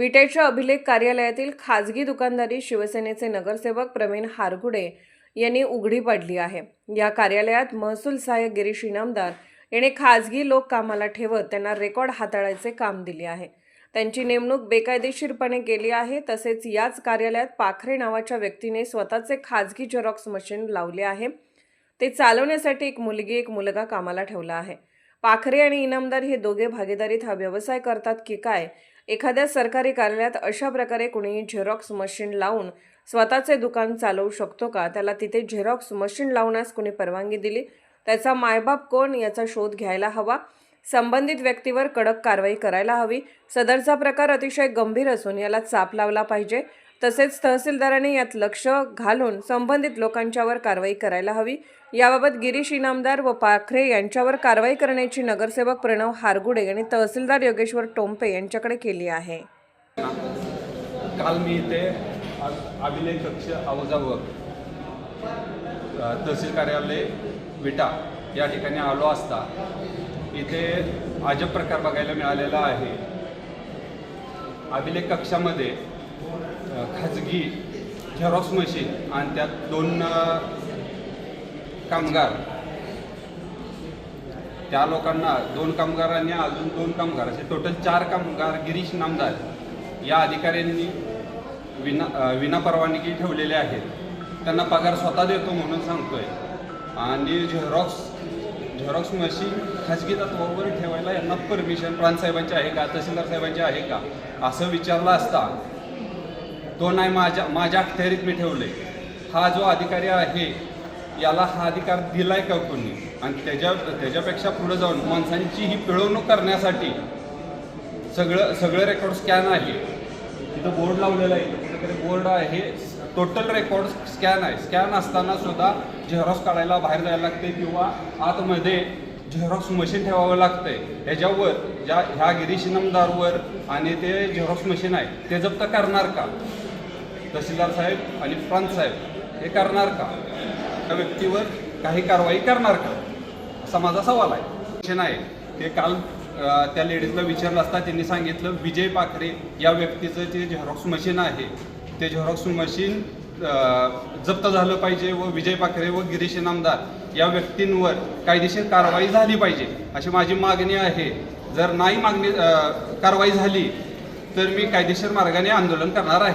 विटेच्या अभिलेख कार्यालयातील खाजगी दुकानदारी शिवसेनेचे नगरसेवक प्रवीण हारगुडे यांनी उघडी पाडली आहे. या कार्यालयात महसूल सहाय्यक गिरीश इनामदार याने खाजगी लोक कामाला ठेवत त्यांना रेकॉर्ड हाताळायचे काम दिले आहे. त्यांची नेमणूक बेकायदेशीरपणे केली आहे. तसेच याच कार्यालयात पाखरे नावाच्या व्यक्तीने स्वतःचे खाजगी झेरॉक्स मशीन लावले आहे. ते चालवण्यासाठी एक मुलगी एक मुलगा कामाला ठेवला आहे. पाखरे आणि इनामदार हे दोघे भागीदारीत हा व्यवसाय करतात की काय? एखाद्या सरकारी कार्यालयात अशा प्रकारे कुणीही झेरॉक्स मशीन लावून स्वतःचे दुकान चालवू शकतो का? त्याला तिथे झेरॉक्स मशीन लावण्यास कुणी परवानगी दिली? त्याचा मायबाप कोण याचा शोध घ्यायला हवा? संबंधित व्यक्तीवर कडक कारवाई करायला हवी. सदरचा प्रकार अतिशय गंभीर असून याला चाप लावला पाहिजे. तसेच तहसीलदारांनी यात लक्ष घालून संबंधित लोकांच्यावर कारवाई करायला हवी. याबाबत गिरीश इनामदार व पाखरे यांच्यावर कारवाई करण्याची नगरसेवक प्रणव हारगुडे यांनी तहसीलदार योगेश्वर टोंपे यांच्याकडे केली आहे. काल मी इथे अभिनय अभिलेख कक्ष अवजावर तहसील कार्यालय विटा या ठिकाणी आलो असता इथे अजब प्रकार बघायला मिळालेला आहे. अभिलेख कक्षामध्ये खाजगी झेरॉक्स मशीन आणि त्यात दोन कामगार. त्या लोकांना दोन कामगारांनी अजून दोन कामगार. असे टोटल चार कामगार गिरीश नामदार या अधिकाऱ्यांनी विना विना परवानगी ठेवलेले आहेत. त्यांना पगार स्वतः देतो म्हणून सांगतोय. आणि झेरॉक्स झेरॉक्स मशीन खाजगी तत्वावर ठेवायला यांना परमिशन प्रांतसाहेबांची आहे का? तहसीलदार साहेबांची आहे का? असं विचारलं असता तो नाही माझ्या माझ्या अखत्यारीत मी ठेवले. हा जो अधिकारी आहे याला हा अधिकार दिलाय का कोणी? आणि त्याच्या त्याच्यापेक्षा पुढे जाऊन माणसांची ही पिळवणूक करण्यासाठी सगळं सगळं रेकॉर्ड स्कॅन आहे. तिथं बोर्ड लावलेला आहे. तिथं बोर्ड आहे. टोटल रेकॉर्ड स्कॅन आहे. स्कॅन असताना सुद्धा झेरॉक्स काढायला बाहेर जायला लागते किंवा आतमध्ये झेरॉक्स मशीन ठेवावं लागतंय. ह्याच्यावर ज्या ह्या गिरीश इनामदारवर आणि ते झेरॉक्स मशीन आहे ते जप्त करणार का? तहसीलदार साहेब आणि प्रांत साहेब हे करणार का? त्या व्यक्तीवर काही कारवाई करणार का? असा माझा सवाल आहे. मशीन आहे. ते काल त्या लेडीजला विचारलं असता त्यांनी सांगितलं विजय पाखरे या व्यक्तीचं जे झेरॉक्स मशीन आहे ते झेरॉक्स मशीन जप्त झालं पाहिजे व विजय पाखरे व गिरीश इनामदार या व्यक्तींवर कायदेशीर कारवाई झाली पाहिजे. अशी माझी मागणी आहे. जर नाही मागणी कारवाई झाली तर मी कायदेशीर मार्गाने आंदोलन करणार आहे.